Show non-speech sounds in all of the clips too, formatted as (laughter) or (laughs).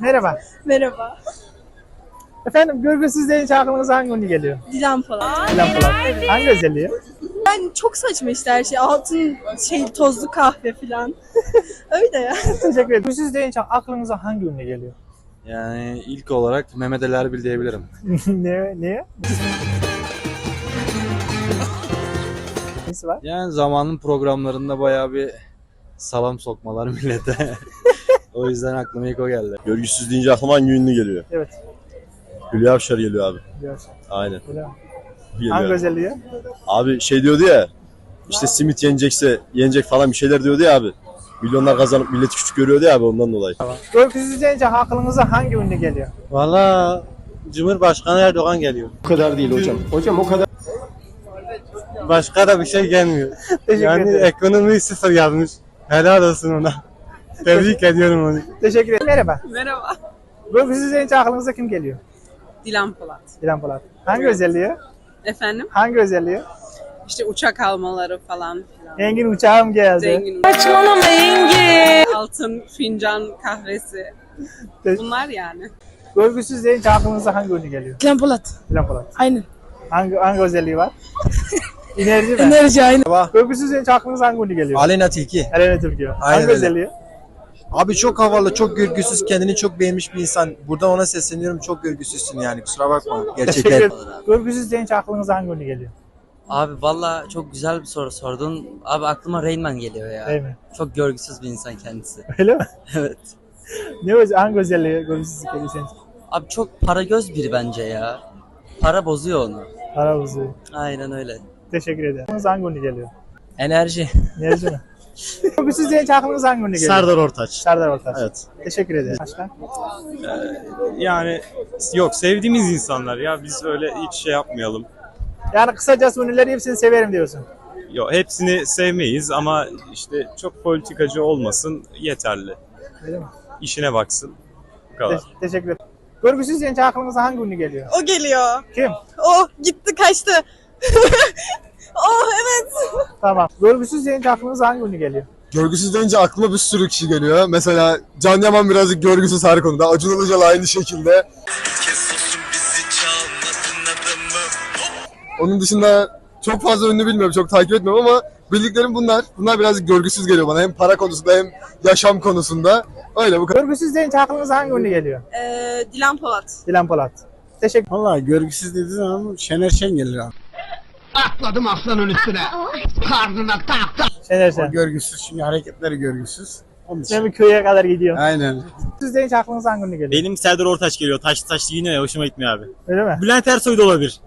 Merhaba. Merhaba. Efendim görgüsüz deyince aklınıza hangi ünlü geliyor? Dilan Polat. Dilan Polat. Hangi özelliği? Yani çok saçma işte her şey. Altın şey tozlu kahve falan. (laughs) Öyle ya. Teşekkür ederim. Görgüsüz deyince aklınıza hangi ünlü geliyor? Yani ilk olarak Mehmet Ali Erbil diyebilirim. (laughs) ne, niye? Nesi var? Yani zamanın programlarında bayağı bir salam sokmalar millete. (laughs) o yüzden aklıma ilk o geldi. Görgüsüz deyince aklıma hangi ünlü geliyor? Evet. Hülya Avşar geliyor abi. Biliyorsun. Aynen. Geliyor. Hangi özelliği? Abi şey diyordu ya. İşte simit yenecekse yenecek falan bir şeyler diyordu ya abi. Milyonlar kazanıp milleti küçük görüyordu ya abi ondan dolayı. Görgüsüz deyince aklınıza hangi ünlü geliyor? Valla Cumhurbaşkanı Erdoğan geliyor. O kadar değil hocam. Hocam o kadar. Başka da bir şey gelmiyor. (laughs) Teşekkür yani ederim. ekonomi sıfır yazmış. Helal olsun ona. Tebrik ediyorum onu. Teşekkür ederim. Merhaba. Merhaba. Görgüsüz deyince aklınıza kim geliyor? Dilan Polat. Dilan Polat. Hangi özelliği? Efendim? Hangi özelliği? İşte uçak almaları falan filan. Engin uçağım geldi. Zengin. Saçmalama Engin. Altın fincan kahvesi. Te- Bunlar yani. Görgüsüz deyince aklınıza hangi ünlü geliyor? Dilan Polat. Dilan Polat. Aynen. Hangi, hangi özelliği var? (laughs) Enerji mi? Enerji aynen. Görgüsüz deyince aklınıza hangi ünlü geliyor? Aleyna Tilki. Elene Türkiye. Aynen Hangi öyle. özelliği? Abi çok havalı, çok görgüsüz, kendini çok beğenmiş bir insan. Buradan ona sesleniyorum. Çok görgüsüzsün yani. Kusura bakma. Gerçekten. Görgüsüz deyince aklınıza hangi ünlü geliyor? Abi valla çok güzel bir soru sordun. Abi aklıma Rain Man geliyor ya. Değil mi? Çok görgüsüz bir insan kendisi. (laughs) Öyle mi? (laughs) evet. Ne öz- hangi özelliği görgüsüz geliyor senin? Abi çok para göz biri bence ya. Para bozuyor onu. Para uzuyor. Aynen öyle. Teşekkür ederim. Hangi ünlü geliyor? Enerji. Enerji mi? (laughs) Görgüsüz deyince aklınıza hangi ünlü geliyor? Serdar Ortaç. Serdar Ortaç. Evet. Teşekkür ederim. Başka? Yani yok sevdiğimiz insanlar ya biz öyle hiç şey yapmayalım. Yani kısacası ünlüleri hepsini severim diyorsun. Yok hepsini sevmeyiz ama işte çok politikacı olmasın yeterli. Öyle mi? İşine baksın. Bu kadar. Te- teşekkür ederim. Görgüsüz deyince aklınıza hangi ünlü geliyor? O geliyor. Kim? O gitti kaçtı. (laughs) Tamam. Görgüsüz deyince aklınıza hangi ünlü geliyor? Görgüsüz deyince aklıma bir sürü kişi geliyor. Mesela Can Yaman birazcık görgüsüz her konuda. Acun Ilıcalı aynı şekilde. Onun dışında çok fazla ünlü bilmiyorum, çok takip etmiyorum ama bildiklerim bunlar. Bunlar birazcık görgüsüz geliyor bana. Hem para konusunda hem yaşam konusunda. Öyle bu kadar. Görgüsüz deyince aklınıza hangi ünlü geliyor? Ee, Dilan Polat. Dilan Polat. Teşekkür Valla görgüsüz dediğin zaman Şener Şen gelir abi. Şener Şen. Görgüsüz çünkü hareketleri görgüsüz. Onun için. Sen bir köye kadar gidiyorsun. Aynen. Görgüsüz deyince aklınıza hangi ünlü geliyor? Benim Serdar Ortaç geliyor. Taş taş yine hoşuma gitmiyor abi. Öyle mi? Bülent Ersoy da olabilir.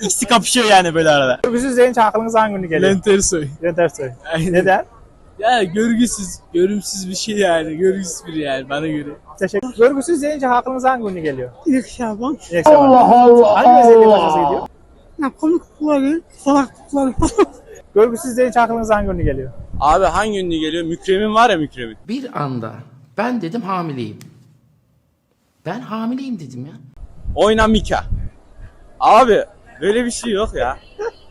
İkisi kapışıyor yani böyle arada. Görgüsüz deyince aklınıza hangi ünlü geliyor? Ersoy. Bülent Ersoy. Neden? Ya görgüsüz, görümsüz bir şey yani. Görgüsüz biri yani bana göre. Teşekkür Görgüsüz deyince aklınıza hangi ünlü geliyor? İlk Şaban. Allah Allah. Hangi özelliği hoşunuza gidiyor? Ya komiklikleri, salaklıkları (laughs) Görgüsüz deyince aklınıza hangi ünlü geliyor? Abi hangi ünlü geliyor? Mükremin var ya Mükremin. Bir anda ben dedim hamileyim. Ben hamileyim dedim ya. Oyna Mika. Abi böyle bir şey yok ya.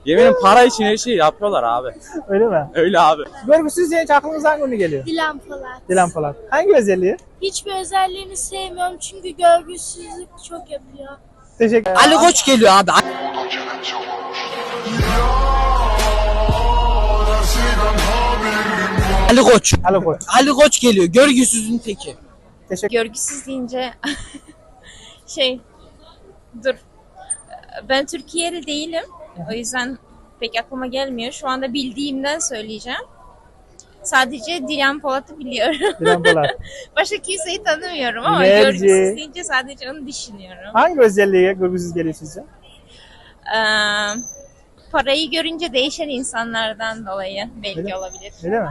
Yeminim para için her şeyi yapıyorlar abi. Öyle mi? Öyle abi. Görgüsüz deyince aklınıza hangi ünlü geliyor? Dilan Polat. Dilan Polat. Hangi özelliği? Hiçbir özelliğini sevmiyorum çünkü görgüsüzlük çok yapıyor. Teşekkür Ali Koç geliyor abi. Ali Koç. Alo koç. Ali Koç geliyor. Görgüsüzün teki. Teşekkür Görgüsüz deyince (laughs) şey dur ben Türkiye'li değilim o yüzden pek aklıma gelmiyor. Şu anda bildiğimden söyleyeceğim. Sadece Dilan Polat'ı biliyorum. Dilan Polat. (laughs) Başka kimseyi tanımıyorum ama Merci. görgüsüz deyince sadece onu düşünüyorum. Hangi özelliğe görgüsüz geliyor sizce? Ee, parayı görünce değişen insanlardan dolayı belki Öyle- olabilir. Öyle mi?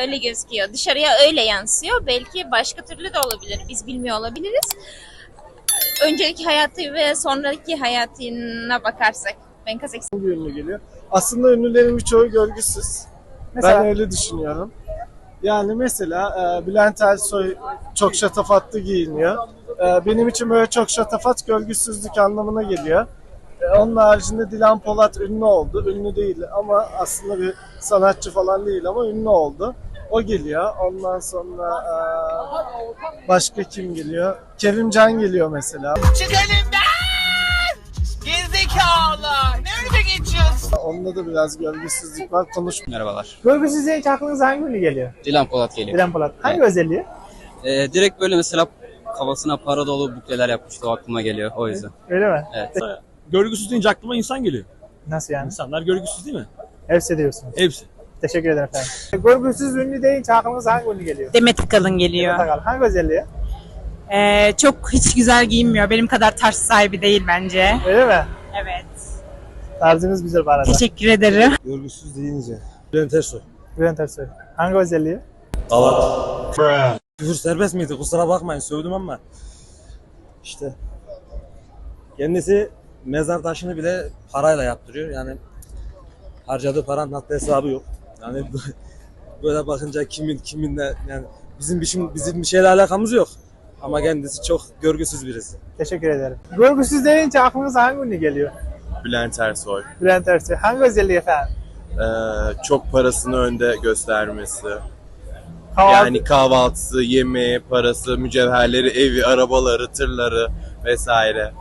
Öyle gözüküyor. Dışarıya öyle yansıyor. Belki başka türlü de olabilir. Biz bilmiyor olabiliriz. Önceki hayatı ve sonraki hayatına bakarsak. Ben Kazakistan. ünlü geliyor. Aslında ünlülerin birçoğu görgüsüz. Mesela Ben öyle düşünüyorum. Yani mesela e, Bülent Ersoy çok şatafatlı giyiniyor. E, benim için böyle çok şatafat görgüsüzlük anlamına geliyor. E, onun haricinde Dilan Polat ünlü oldu. Ünlü değil ama aslında bir sanatçı falan değil ama ünlü oldu. O geliyor. Ondan sonra eee, başka kim geliyor? Kerimcan geliyor mesela. Çık elimden! Gerizekalı! Nerede geçiyorsun? Onda da biraz görgüsüzlük var. Konuş. Merhabalar. Görgüsüz deyince aklınıza hangi ünlü geliyor? Dilan Polat geliyor. Dilan Polat. Hangi özelliği? Ee, direkt böyle mesela kafasına para dolu bukleler yapmıştı o aklıma geliyor o yüzden. Öyle mi? Evet. Görgüsüz deyince aklıma insan geliyor. Nasıl yani? İnsanlar görgüsüz değil mi? Hepsi diyorsunuz. Hepsi. Teşekkür ederim efendim. Görgüsüz ünlü deyince aklınıza hangi ünlü geliyor? Demet Akalın geliyor. Demet Akalın. Hangi özelliği? Ee, çok hiç güzel giyinmiyor. Benim kadar tarz sahibi değil bence. Öyle mi? Evet. Tarzınız güzel bu arada. Teşekkür ederim. Görgüsüz deyince. Bülent Ersoy. Bülent Ersoy. Hangi özelliği? Küfür serbest miydi? Kusura bakmayın sövdüm ama. İşte. Kendisi mezar taşını bile parayla yaptırıyor. Yani harcadığı paranın hatta hesabı yok. Yani (laughs) böyle bakınca kimin kiminle yani bizim bir şey- bizim bir şeyle alakamız yok. Ama kendisi çok görgüsüz birisi. Teşekkür ederim. Görgüsüz deyince aklınıza hangi ünlü geliyor? Bülent Ersoy. Bülent Ersoy. Hangi özelliği efendim? Ee, çok parasını önde göstermesi. Kahvaltı. Yani kahvaltısı, yemeği, parası, mücevherleri, evi, arabaları, tırları vesaire.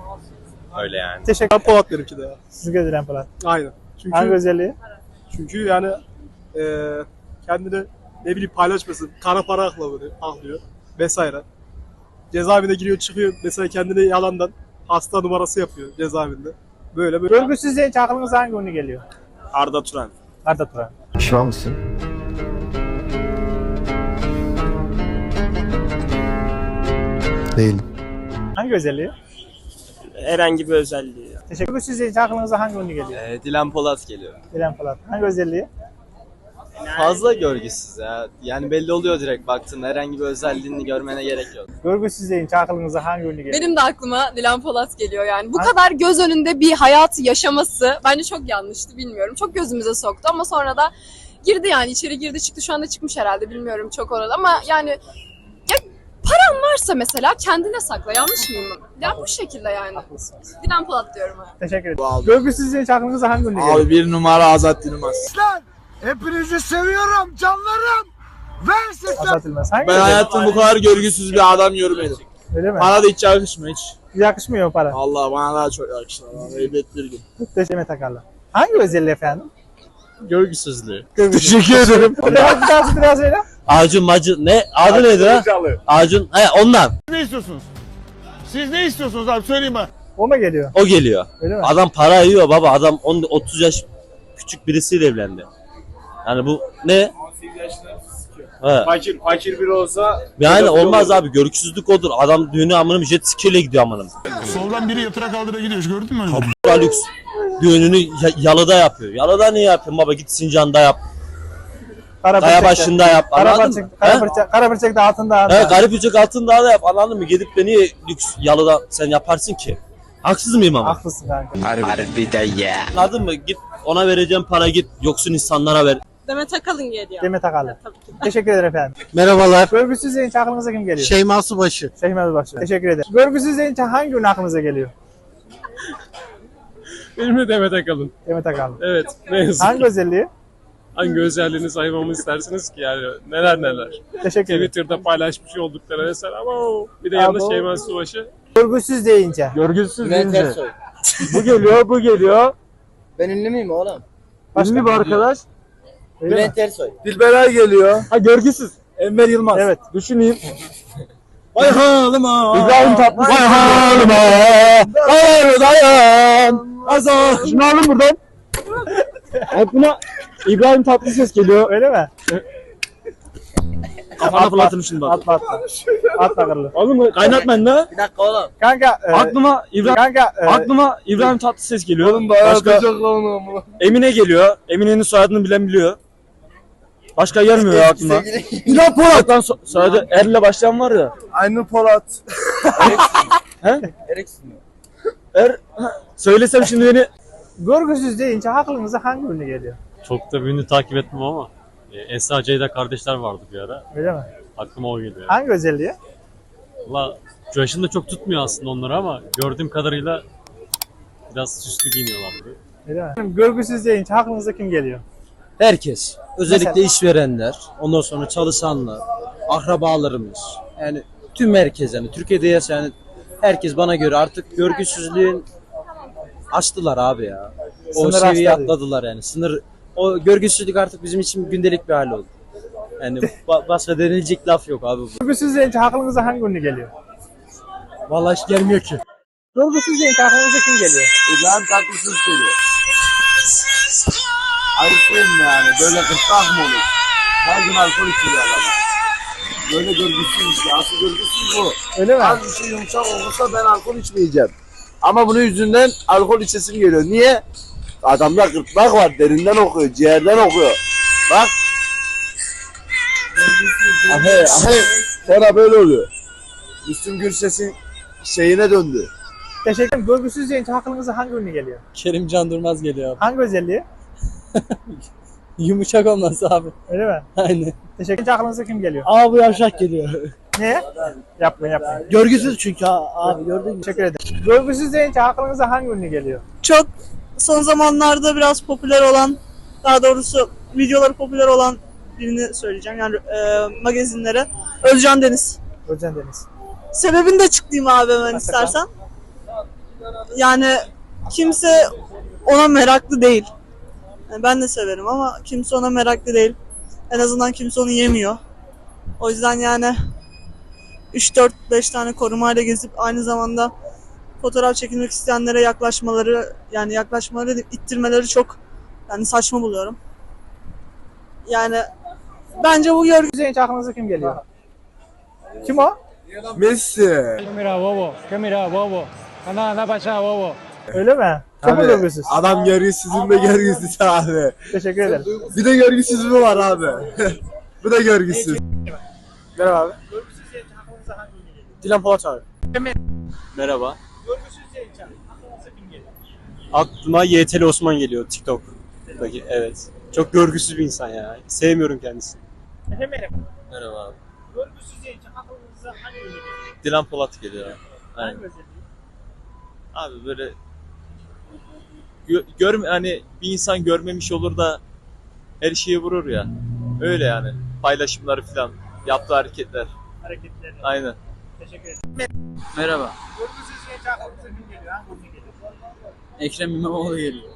Öyle yani. Teşekkür Polat benimki de de Dilan Polat. Aynen. Çünkü Hangi özelliği? çünkü yani eee kendini ne bileyim paylaşmasın. Kara para aklıyor, aklıyor vesaire. Cezaevine giriyor çıkıyor. Mesela kendine yalandan hasta numarası yapıyor cezaevinde. Böyle böyle. Görgüsüz deyince aklınıza hangi ünlü geliyor? Arda Turan. Arda Turan. Pişman mısın? Değilim. Hangi özelliği? Herhangi bir özelliği. Teşekkür Görgüsüz deyince aklınıza hangi ünlü geliyor? Ee, Dilan Polat geliyor. Dilan Polat. Hangi özelliği? Fazla görgüsüz ya. Yani belli oluyor direkt baktığında herhangi bir özelliğini görmene gerek yok. Görgüsüz deyince aklınıza hangi ünlü geliyor? Benim de aklıma Dilan Polat geliyor yani. Bu Ha? kadar göz önünde bir hayatı yaşaması bence çok yanlıştı bilmiyorum. Çok gözümüze soktu ama sonra da girdi yani içeri girdi çıktı şu anda çıkmış herhalde bilmiyorum çok orada ama yani ya paran varsa mesela kendine sakla yanlış mıyım? Ya bu şekilde yani. Dilan Polat diyorum ha. Teşekkür ederim. Görgüsüz deyince aklınıza hangi ünlü geliyor? bir numara Azat Yılmaz. Hepinizi seviyorum canlarım. Ver siz Azat Yılmaz. Hangi özelliği? kadar görgüsüz bir adam görmedim. Öyle mi? Bana da hiç yakışmıyor hiç. Yakışmıyor mu para. Allah bana daha çok yakışır. Elbet bir gün. Teşekkür Takarlı. Hangi özelliği efendim? Görgüsüzlüğü. Teşekkür ederim. Biraz biraz biraz öyle. Acun Macun ne? Adı nedir ha? Acun he ondan. Ne istiyorsunuz? Siz ne istiyorsunuz abi söyleyin bana. O mu geliyor? O geliyor. Öyle mi? Adam para yiyor baba. Adam 10 30 yaş küçük birisiyle evlendi. Yani bu ne? He. Fakir, fakir biri olsa Yani olmaz abi görgüsüzlük odur. Adam düğünü amınım jet skiyle gidiyor amınım. Soldan biri yatıra kaldıra gidiyor gördün mü? Daha lüks. Düğününü ya- yalıda yapıyor. Yalıda niye yapıyorsun baba git Sincan'da yap. Kara Kaya başında yap. Kara Anladın mı? Bırçık, Kara He? Bırçık, Kara Bırçık da altında. He, garip yap anladın mı? Gidip de niye lüks yalıda sen yaparsın ki? Haksız mıyım ama? Haklısın kanka. Anladın mı? Git ona vereceğim para git yoksun insanlara ver. Demet Akalın geliyor. Demet Akalın. Teşekkür ederim efendim. Merhabalar. Görgüsüz deyince aklınıza kim geliyor? Şeyma Subaşı. Şeyma Başı. Teşekkür ederim. Görgüsüz deyince hangi ünlü aklınıza geliyor? (laughs) Benim de Demet Akalın. Demet Akalın. Evet. Ne yazık Hangi özelliği? Hangi özelliğini saymamı istersiniz ki yani neler neler. Teşekkür ederim. Twitter'da paylaşmış oldukları mesela ama o. Bir de Abo. yanında Şeyma Subaşı. Görgüsüz deyince. görgüsüz Bülent deyince. Ersoy. Bu geliyor, bu geliyor. Ben ünlü müyüm oğlum? Başka Ünlü bir arkadaş. Öyle mi? Bülent Ersoy. Dilberay geliyor. Ha görgüsüz. Enver Yılmaz. Evet. Düşüneyim. Vay halıma. İbrahim Tatlıses. Vay halıma. Dayan dayan. Azar. Şunu alın buradan. (laughs) Aklıma İbrahim Tatlıses geliyor. Öyle mi? Kafana fırlatırım şimdi bak. Atma atma. Atma kırılır. Alın mı? Kaynatmayın la. Bir dakika oğlum. Kanka. E, Aklıma İbrahim Kanka. E, Aklıma İbrahim Tatlıses geliyor. Başka Emine geliyor. Emine'nin soyadını bilen biliyor. Başka gelmiyor aklıma. İlhan Polat'tan so- soyadı Er'le başlayan var ya. Aynı Polat. Eriksin (laughs) mi? Er söylesem şimdi beni görgüsüz deyince aklınıza hangi ünlü geliyor? Çok da ünlü takip etmem ama e, Esra Ceyda kardeşler vardı bir ara. Öyle mi? Aklıma o geliyor. Hangi özelliği? Valla yaşında çok tutmuyor aslında onları ama gördüğüm kadarıyla biraz süslü giyiniyorlardı. Öyle mi? Görgüsüz deyince aklınıza kim geliyor? Herkes. Özellikle Mesela? işverenler, ondan sonra çalışanlar, akrabalarımız. Yani tüm herkes yani Türkiye'de yaşayan yani herkes bana göre artık görgüsüzlüğün açtılar abi ya. O Sınır seviyeyi aştılar. atladılar yani. Sınır o görgüsüzlük artık bizim için gündelik bir hal oldu. Yani ba- başka denilecek laf yok abi bu. Görgüsüz deyince aklınıza hangi ünlü geliyor? Vallahi hiç gelmiyor ki. Görgüsüz deyince aklınıza kim geliyor? İbrahim Tatlıses geliyor. Ayıp değil mi yani? Böyle gırtlak mı olur? Her gün alkol içiyor adam. Böyle görgüsüz işte. Asıl görgüsüz bu. Öyle mi? Az bir şey yumuşak olursa ben alkol içmeyeceğim. Ama bunun yüzünden alkol içesim geliyor. Niye? Adamda gırtlak var. Derinden okuyor. Ciğerden okuyor. Bak. Ahe ahe. Sonra böyle oluyor. Müslüm Gürses'in şeyine döndü. Teşekkür ederim. Görgüsüz deyince aklınıza hangi ünlü geliyor? Kerimcan Durmaz geliyor. Hangi özelliği? (laughs) Yumuşak olması abi. Öyle mi? Aynen. Teşekkür ederim. aklınıza kim geliyor? Aa bu yavşak geliyor. Niye? Yapma yapma. Görgüsüz çünkü abi gördün mü? Teşekkür ederim. Görgüsüz deyince aklınıza hangi ünlü geliyor? Çok son zamanlarda biraz popüler olan, daha doğrusu videoları popüler olan birini söyleyeceğim. Yani e, magazinlere. Özcan Deniz. Özcan Deniz. Sebebini de açıklayayım abi hemen istersen. Yani kimse ona meraklı değil. Yani ben de severim ama kimse ona meraklı değil. En azından kimse onu yemiyor. O yüzden yani 3-4-5 tane korumayla gezip aynı zamanda fotoğraf çekilmek isteyenlere yaklaşmaları yani yaklaşmaları ittirmeleri çok yani saçma buluyorum. Yani bence bu görgü Görgüsüz deyince aklınıza kim geliyor? Kim o? Messi. Kamera bobo. Kamera bobo. Ana ana başa bobo. Öyle mi? Çok mu görgüsüz? Adam görgüsüzün de görgüsüz abi. Teşekkür ederim. Bir de görgüsüz mü var abi? (laughs) Bu da görgüsüz. Merhaba abi. Dilan Polat abi. Merhaba. Aklıma YTL Osman geliyor TikTok. Evet. Çok görgüsüz bir insan ya. Sevmiyorum kendisini. Efendim Merhaba abi. Görgüsüz deyince aklınıza hangi ünlü geliyor? Dilan Polat geliyor abi. Hangi özelliği? Abi böyle gö- görme hani bir insan görmemiş olur da her şeye vurur ya. Öyle yani. Paylaşımları falan, yaptığı hareketler. Hareketleri. Aynen. Teşekkür ederim. Merhaba. Kim geliyor? Hangi ünlü geliyor? Ekrem İmamoğlu geliyor.